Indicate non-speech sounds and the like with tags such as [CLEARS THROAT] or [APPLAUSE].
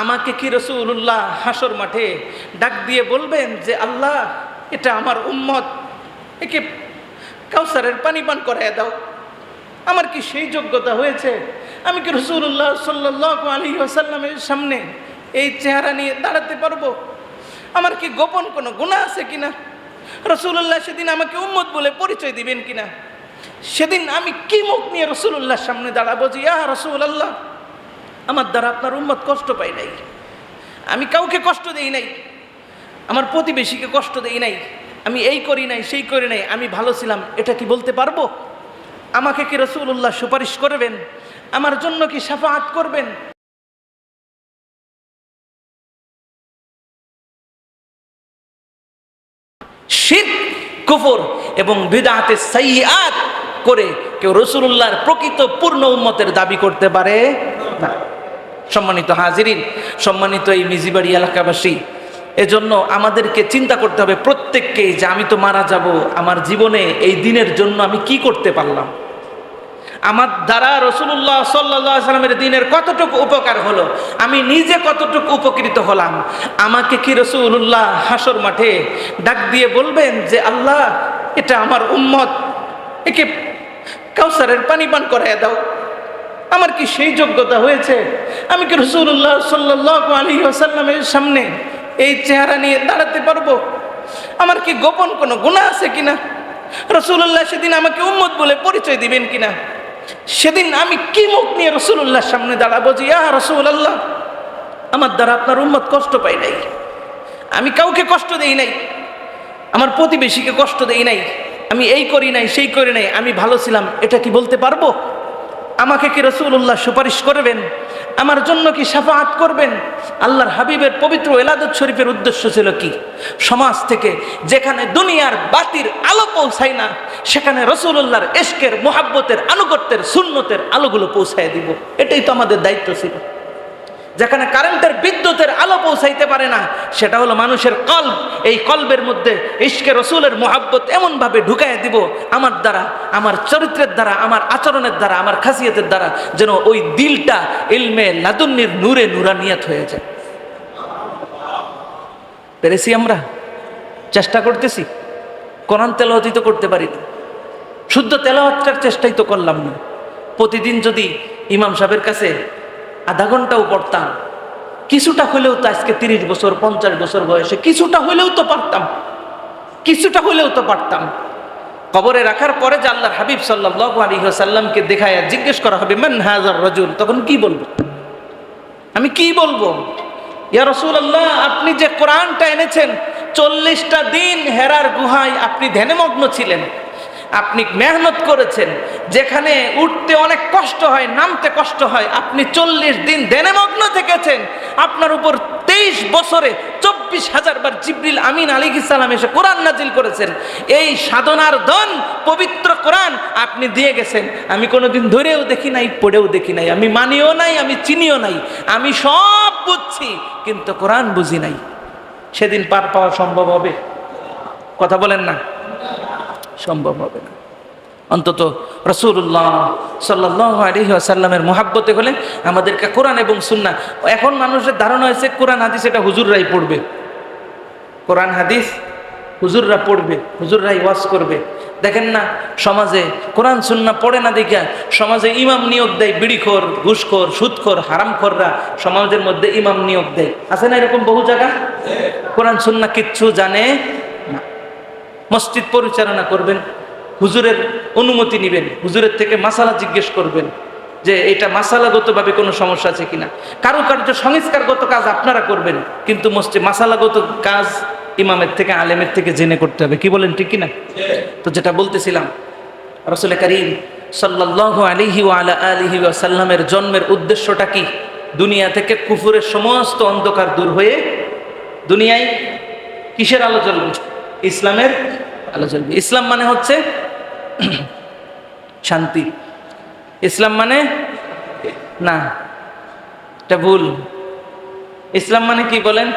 আমাকে কি রসুল্লাহ হাসর মাঠে ডাক দিয়ে বলবেন যে, আল্লাহ, এটা আমার উম্মত। একে কাউসারের পানি পান করায় দাও। আমার কি সেই যোগ্যতা হয়েছে? আমি কি রসুল্লাহ সাল্লাহ আলী আসাল্লামের সামনে এই চেহারা নিয়ে দাঁড়াতে পারব? আমার কি গোপন কোনো গুণা আছে কিনা? রসুল্লাহ সেদিন আমাকে উম্মত বলে পরিচয় দিবেন কিনা? সেদিন আমি কি মুখ নিয়ে রসুল্লাহর সামনে দাঁড়াবো যে, ইয়া রসুল আল্লাহ আমার দ্বারা আপনার উম্মত কষ্ট পাই নাই। আমি কাউকে কষ্ট দেই নাই। আমার প্রতিবেশীকে কষ্ট দেই নাই। আমি এই করি নাই, সেই করি নাই। আমি ভালো ছিলাম, এটা কি বলতে পারব? আমাকে কি রসুল্লাহ সুপারিশ করবেন? আমার জন্য কি সাফাহাত করবেন? শির কুফর এবং বিদাতে সাইয়াত করে কেউ রসুল্লাহর প্রকৃত পূর্ণ উন্মতের দাবি করতে পারে না। সম্মানিত হাজিরিন, সম্মানিত এই মিজিবাড়ি এলাকাবাসী, এজন্য আমাদেরকে চিন্তা করতে হবে প্রত্যেককেই যে আমি তো মারা যাব, আমার জীবনে এই দিনের জন্য আমি কি করতে পারলাম? আমার দ্বারা রসুল্লাহ সাল্লাহ সাল্লামের দিনের কতটুকু উপকার হলো, আমি নিজে কতটুকু উপকৃত হলাম? আমাকে কি রসুল্লাহ হাসর মাঠে ডাক দিয়ে বলবেন যে, আল্লাহ, এটা আমার উম্মত, একে কাউসারের পানি পান করায় দাও। আমার কি সেই যোগ্যতা হয়েছে? আমি কি রসুল্লাহ সাল্লাহ আলী আসাল্লামের সামনে এই চেহারা নিয়ে দাঁড়াতে পারব? আমার কি গোপন কোনো গুণা আছে কিনা? রসুল্লাহ সেদিন আমাকে উম্মত বলে পরিচয় দিবেন কিনা? সেদিন আমি কি মুখ নিয়ে রসুল্লাহর সামনে দাঁড়াবো যে, ইয়া রসুল আল্লাহ আমার দ্বারা আপনার উম্মত কষ্ট পাই নাই। আমি কাউকে কষ্ট দেই নাই। আমার প্রতিবেশীকে কষ্ট দেই নাই। আমি এই করি নাই, সেই করি নাই। আমি ভালো ছিলাম, এটা কি বলতে পারব? আমাকে কি রসুল্লাহ সুপারিশ করবেন? আমার জন্য কি সাফাহাত করবেন? আল্লাহর হাবিবের পবিত্র এলাদত শরীফের উদ্দেশ্য ছিল কি? সমাজ থেকে যেখানে দুনিয়ার বাতির আলো পৌঁছায় না, সেখানে রসুল্লাহর এশকের মোহাব্বতের, আনুগত্যের শূন্যতের আলোগুলো পৌঁছায় দিব। এটাই তো আমাদের দায়িত্ব ছিল। যেখানে কারেন্টের বিদ্যুতের আলো পৌঁছাইতে পারে না, সেটা হলো মানুষের কল্প। এই কল্পের মধ্যে ইশকে রসুলের মোহাব্বত এমনভাবে ঢুকাই দিব, আমার দ্বারা, আমার চরিত্রের দ্বারা, আমার আচরণের দ্বারা, আমার খাসিয়তের দ্বারা, যেন ওই দিলটা ইলমে লাদুন্নির নূরে নুরানিয়াত হয়ে যায়। পেরেছি আমরা? চেষ্টা করতেছি। কোরআন তেলাওয়াতি তো করতে পারি না। শুদ্ধ তেলাওয়াতটার চেষ্টাই তো করলাম না। প্রতিদিন যদি ইমাম সাহেবের কাছে আধা ঘন্টাও পড়তাম কিছুটা হলেও তো আজকে তিরিশ বছর, পঞ্চাশ বছর বয়সে, কিছুটা হলেও তো পারতাম। কিছুটা হলেও তো পারতাম। কবরে রাখার পরে যে আল্লাহর হাবিব সাল্লাহ সাল্লামকে দেখায় জিজ্ঞেস করা হবে, মান হাজার রজুল? তখন কি বলব? আমি কি বলব? ইয়া রসুল আল্লাহ আপনি যে কোরআনটা এনেছেন, চল্লিশটা দিন হেরার গুহায় আপনি ধ্যানমগ্ন ছিলেন। আপনি মেহনত করেছেন, যেখানে উঠতে অনেক কষ্ট হয়, নামতে কষ্ট হয়, আপনি চল্লিশ দিন ধ্যানমগ্ন থেকেছেন, আপনার উপর তেইশ বছরে চব্বিশ হাজার বার জিবরিল আমিন আলী ইসালাম এসে কোরআন নাজিল করেছেন। এই সাধনার ধন, পবিত্র কোরআন আপনি দিয়ে গেছেন। আমি কোনোদিন ধরেও দেখি নাই, পড়েও দেখি নাই, আমি মানিও নাই, আমি চিনিও নাই, আমি সব বুঝছি, কিন্তু কোরআন বুঝি নাই। সেদিন পার পাওয়া সম্ভব হবে? কথা বলেন না। সম্ভব হবে না। অন্তত রসুল্লাহ সাল্লাহ আলহি আসাল্লামের মোহাব্বতে হলে আমাদেরকে কোরআন এবং সুন্না এখন মানুষের ধারণা হয়েছে কোরআন হাদিস এটা হুজুররাই পড়বে। কোরআন হাদিস হুজুররা পড়বে, হুজুররাই ওয়াজ করবে। দেখেন না, সমাজে কোরআন সুন্না পড়ে না দেখা সমাজে ইমাম নিয়োগ দেয়, বিড়িখোর, ঘুষখোর, সুদখোর, হারামখোররা সমাজের মধ্যে ইমাম নিয়োগ দেয়। আছে না এরকম বহু জায়গা? কোরআন সুন্না কিচ্ছু জানে মসজিদ পরিচালনা করবেন, হুজুরের অনুমতি নেবেন, হুজুরের থেকে মাসালা জিজ্ঞেস করবেন যে এটা মাসালাগতভাবে কোনো সমস্যা আছে কিনা। কারুকার্য সংস্কারগত কাজ আপনারা করবেন, কিন্তু মসজিদ মাসালাগত কাজ ইমামের থেকে, আলেমের থেকে জেনে করতে হবে। কি বলেন, ঠিক কিনা? তো যেটা বলতেছিলাম, রসুল করিম সাল্লাহ আলিহি আলা আলিহি সাল্লামের জন্মের উদ্দেশ্যটা কি? দুনিয়া থেকে কুফুরের সমস্ত অন্ধকার দূর হয়ে দুনিয়ায় কিসের আলো জ্বলবে? ইসলামের আলো চলবে। ইসলাম মানে হচ্ছে [CLEARS THROAT] শান্তি। ইসলাম মানে না এটা ভুল। ইসলাম মানে কি বলেন?